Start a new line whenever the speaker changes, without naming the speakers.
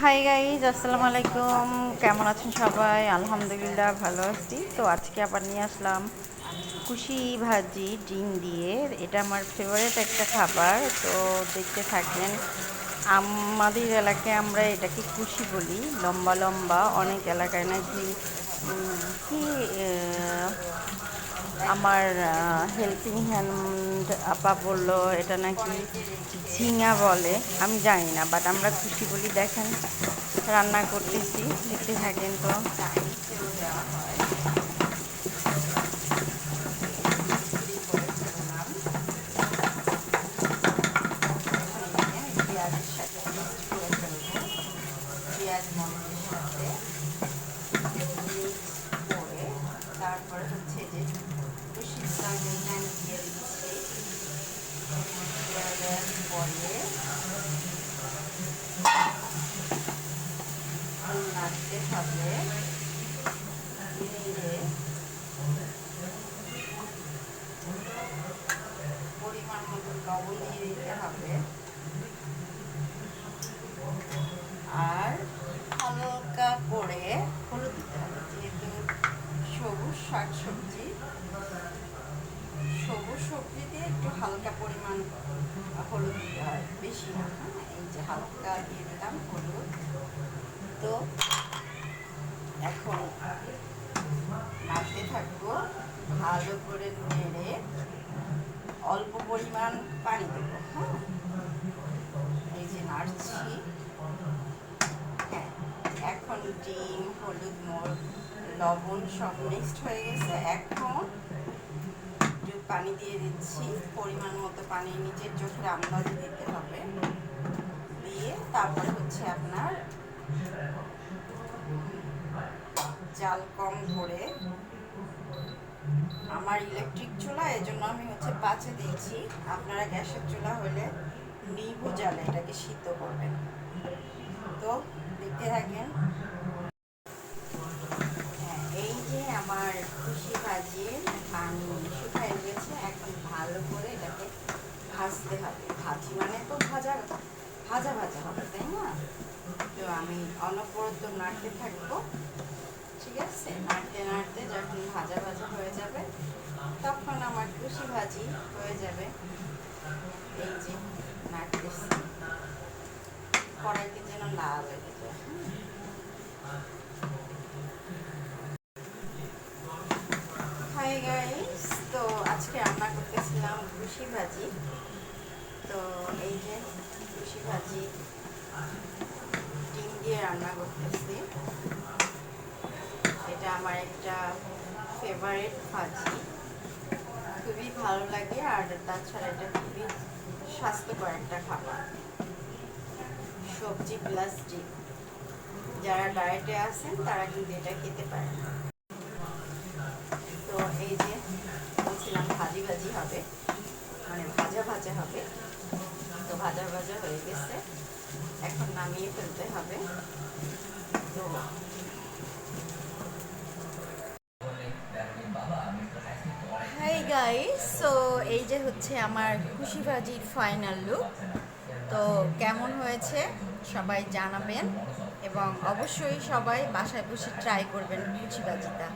Hi guys আসসালামু আলাইকুম কেমন আছেন সবাই? আলহামদুলিল্লাহ, ভালো আছি। তো আজকে আবার নিয়ে আসলাম কুশি ভাজি ডিম দিয়ে। এটা আমার ফেভারিট একটা খাবার। তো দেখতে থাকেন, আমাদের এলাকায় আমরা এটাকে কুশি বলি। লম্বা লম্বা, অনেক এলাকায় নাকি কি আমার হেল্পিং হ্যান্ড আপা বলল, এটা নাকি ঝিঙা বলে। আমি জানি না বাট আমরা খুশি বলি, দেখেন, রান্না করতেছি, দেখতে থাকেন তো। তারপরে হচ্ছে যে পরিমাণ মতো দিয়ে দিতে হবে আর হালকা করে হলুদ দিতে হবে, যেহেতু সবুজ শাক সবজি সবুজ সবজিতে একটু হালকা পরিমাণ হলুদ বেশি না হ্যাঁ? এই যে হালকা দিয়ে দিলাম হলুদ। তো এখন নাড়তে থাকব ভালো করে নেড়ে অল্প পরিমাণ পানি দেবো হ্যাঁ এই যে নাড়ছি হ্যাঁ এখন ডিম হলুদ মোড় লবণ সব মিক্সড হয়ে গেছে। এখন পানি দিয়ে দিচ্ছি। পরিমাণ মতো পানি নিচের চোখের আন্দাজে দিতে হবে। দিয়ে তারপরে হচ্ছে আপনার জাল কম ধরে আমার ইলেকট্রিক চুলা এই জন্য আমি হচ্ছে পাঁচে দিয়েছি। আপনারা গ্যাসের চুলা হলে নিভু জালে, এটাকে সিদ্ধ করবেন। তো দেখতে থাকেন হ্যাঁ, এই যে আমার খুশি ভাজির পানি শুকায় গেছে এখন ভালো করে এটাকে ভাজতে হবে। ভাজি মানে তো ভাজা ভাজা ভাজা হবে, তাই না? তো আমি অনবরত নাড়তে থাকব। ঠিক আছে? নাড়তে নাড়তে যখন ভাজা ভাজা হয়ে যাবে, তখন আমার খুশি ভাজি হয়ে যাবে। এই যে নাড়তেছি। কড়াইতে যেন না লেগে যায় হাই গাইস তো আজকে রান্না করতেছিলাম খুশি ভাজি তো এই যে খুশি ভাজি ডিম দিয়ে রান্না করতেছি। এটা আমার একটা ফেভারিট ভাজি। খুবই ভালো লাগে আর তাছাড়া এটা খুবই স্বাস্থ্যকর একটা খাবার। সবজি প্লাস ডিম। যারা ডায়েটে আছেন তারা কিন্তু এটা খেতে পারেন তো এই যে বলছিলাম ভাজি ভাজি হবে। মানে ভাজা ভাজা হবে। তো ভাজা ভাজা হয়ে গেছে। এখন নামিয়ে ফেলতে হবে। তো হাই গাইস সো এই যে হচ্ছে আমার খুশি ভাজির ফাইনাল লুক তো কেমন হয়েছে? সবাই জানাবেন। এবং অবশ্যই সবাই বাসায় বসে ট্রাই করবেন খুশি ভাজিটা।